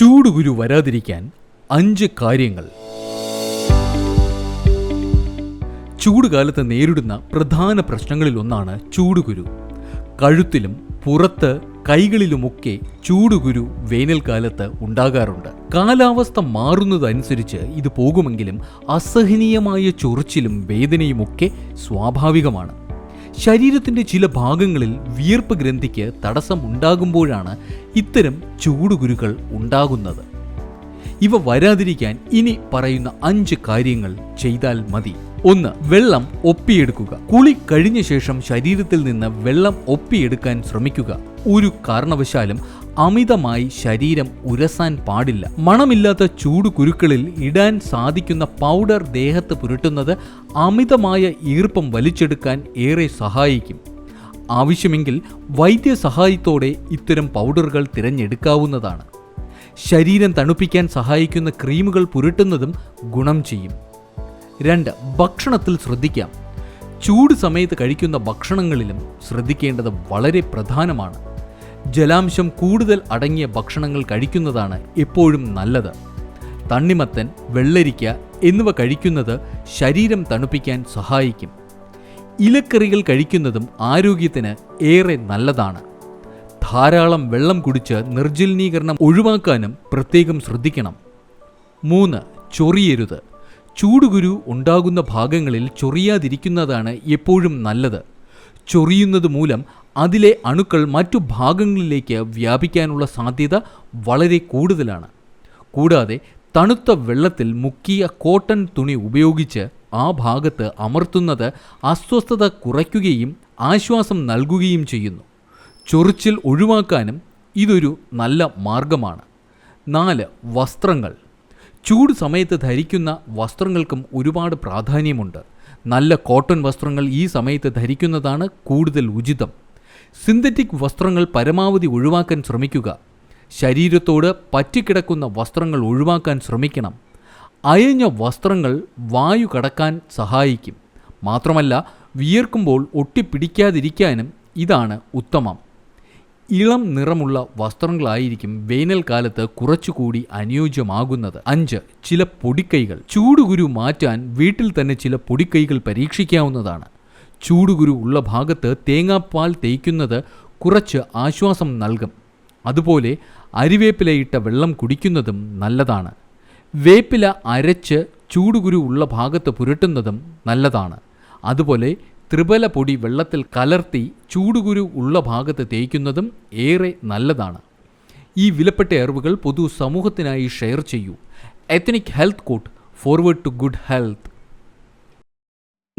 ചൂടുകുരു വരാതിരിക്കാൻ അഞ്ച് കാര്യങ്ങൾ. ചൂടുകാലത്ത് നേരിടുന്ന പ്രധാന പ്രശ്നങ്ങളിൽ പ്രശ്നങ്ങളിലൊന്നാണ് ചൂടുകുരു കഴുത്തിലും പുറത്ത് കൈകളിലുമൊക്കെ ചൂടുകുരു വേനൽക്കാലത്ത് ഉണ്ടാകാറുണ്ട്. കാലാവസ്ഥ മാറുന്നതനുസരിച്ച് ഇത് പോകുമെങ്കിലും അസഹനീയമായ ചൊറിച്ചിലും വേദനയുമൊക്കെ സ്വാഭാവികമാണ്. ശരീരത്തിന്റെ ചില ഭാഗങ്ങളിൽ വിയർപ്പ് ഗ്രന്ഥിക്ക് തടസ്സം ഉണ്ടാകുമ്പോഴാണ് ഇത്തരം ചൂടുകുരുക്കൾ ഉണ്ടാകുന്നത്. ഇവ വരാതിരിക്കാൻ ഇനി പറയുന്ന അഞ്ച് കാര്യങ്ങൾ ചെയ്താൽ മതി. ഒന്ന് വെള്ളം ഒപ്പിയെടുക്കുക. കുളി കഴിഞ്ഞ ശേഷം ശരീരത്തിൽ നിന്ന് വെള്ളം ഒപ്പിയെടുക്കാൻ ശ്രമിക്കുക. ഒരു കാരണവശാലും അമിതമായി ശരീരം ഉരസാൻ പാടില്ല. മണമില്ലാത്ത ചൂട് കുരുക്കളിൽ ഇടാൻ സാധിക്കുന്ന പൗഡർ ദേഹത്ത് പുരട്ടുന്നത് അമിതമായ ഈർപ്പം വലിച്ചെടുക്കാൻ ഏറെ സഹായിക്കും. ആവശ്യമെങ്കിൽ വൈദ്യസഹായത്തോടെ ഇത്തരം പൗഡറുകൾ തിരഞ്ഞെടുക്കാവുന്നതാണ്. ശരീരം തണുപ്പിക്കാൻ സഹായിക്കുന്ന ക്രീമുകൾ പുരട്ടുന്നതും ഗുണം ചെയ്യും. രണ്ട് ഭക്ഷണത്തിൽ ശ്രദ്ധിക്കാം. ചൂട് സമയത്ത് കഴിക്കുന്ന ഭക്ഷണങ്ങളിലും ശ്രദ്ധിക്കേണ്ടത് വളരെ പ്രധാനമാണ്. ജലാംശം കൂടുതൽ അടങ്ങിയ ഭക്ഷണങ്ങൾ കഴിക്കുന്നതാണ് എപ്പോഴും നല്ലത്. തണ്ണിമത്തൻ വെള്ളരിക്ക എന്നിവ കഴിക്കുന്നത് ശരീരം തണുപ്പിക്കാൻ സഹായിക്കും. ഇലക്കറികൾ കഴിക്കുന്നതും ആരോഗ്യത്തിന് ഏറെ നല്ലതാണ്. ധാരാളം വെള്ളം കുടിച്ച് നിർജലീകരണം ഒഴിവാക്കാനും പ്രത്യേകം ശ്രദ്ധിക്കണം. മൂന്ന് ചൊറിയരുത്. ചൂടുകുരു ഉണ്ടാകുന്ന ഭാഗങ്ങളിൽ ചൊറിയാതിരിക്കുന്നതാണ് എപ്പോഴും നല്ലത്. ചൊറിയുന്നത് മൂലം അതിലെ അണുക്കൾ മറ്റു ഭാഗങ്ങളിലേക്ക് വ്യാപിക്കാനുള്ള സാധ്യത വളരെ കൂടുതലാണ്. കൂടാതെ തണുത്ത വെള്ളത്തിൽ മുക്കിയ കോട്ടൺ തുണി ഉപയോഗിച്ച് ആ ഭാഗത്ത് അമർത്തുന്നത് അസ്വസ്ഥത കുറയ്ക്കുകയും ആശ്വാസം നൽകുകയും ചെയ്യുന്നു. ചൊറിച്ചിൽ ഒഴിവാക്കാനും ഇതൊരു നല്ല മാർഗമാണ്. നാല് വസ്ത്രങ്ങൾ. ചൂട് സമയത്ത് ധരിക്കുന്ന വസ്ത്രങ്ങൾക്കും ഒരുപാട് പ്രാധാന്യമുണ്ട്. നല്ല കോട്ടൺ വസ്ത്രങ്ങൾ ഈ സമയത്ത് ധരിക്കുന്നതാണ് കൂടുതൽ ഉചിതം. സിന്തറ്റിക് വസ്ത്രങ്ങൾ പരമാവധി ഒഴിവാക്കാൻ ശ്രമിക്കുക. ശരീരത്തോട് പറ്റിക്കിടക്കുന്ന വസ്ത്രങ്ങൾ ഒഴിവാക്കാൻ ശ്രമിക്കണം. അയഞ്ഞ വസ്ത്രങ്ങൾ വായു കടക്കാൻ സഹായിക്കും. മാത്രമല്ല വിയർക്കുമ്പോൾ ഒട്ടിപ്പിടിക്കാതിരിക്കാനും ഇതാണ് ഉത്തമം. ഇളം നിറമുള്ള വസ്ത്രങ്ങളായിരിക്കും വേനൽക്കാലത്ത് കുറച്ചുകൂടി അനുയോജ്യമാകുന്നത്. അഞ്ച് ചില പൊടിക്കൈകൾ. ചൂടുകുരു മാറ്റാൻ വീട്ടിൽ തന്നെ ചില പൊടിക്കൈകൾ പരീക്ഷിക്കാവുന്നതാണ്. ചൂടുകുരു ഉള്ള ഭാഗത്ത് തേങ്ങാപ്പാൽ തേയ്ക്കുന്നത് കുറച്ച് ആശ്വാസം നൽകും. അതുപോലെ അരിവേപ്പിലയിട്ട വെള്ളം കുടിക്കുന്നതും നല്ലതാണ്. വേപ്പില അരച്ച് ചൂടുകുരു ഉള്ള ഭാഗത്ത് പുരട്ടുന്നതും നല്ലതാണ്. അതുപോലെ ത്രിബല പൊടി വെള്ളത്തിൽ കലർത്തി ചൂടുകുരു ഉള്ള ഭാഗത്ത് തേയ്ക്കുന്നതും ഏറെ നല്ലതാണ്. ഈ വിലപ്പെട്ട അറിവുകൾ പൊതു സമൂഹത്തിനായി ഷെയർ ചെയ്യൂ. Ethnic Health Court forward to good health.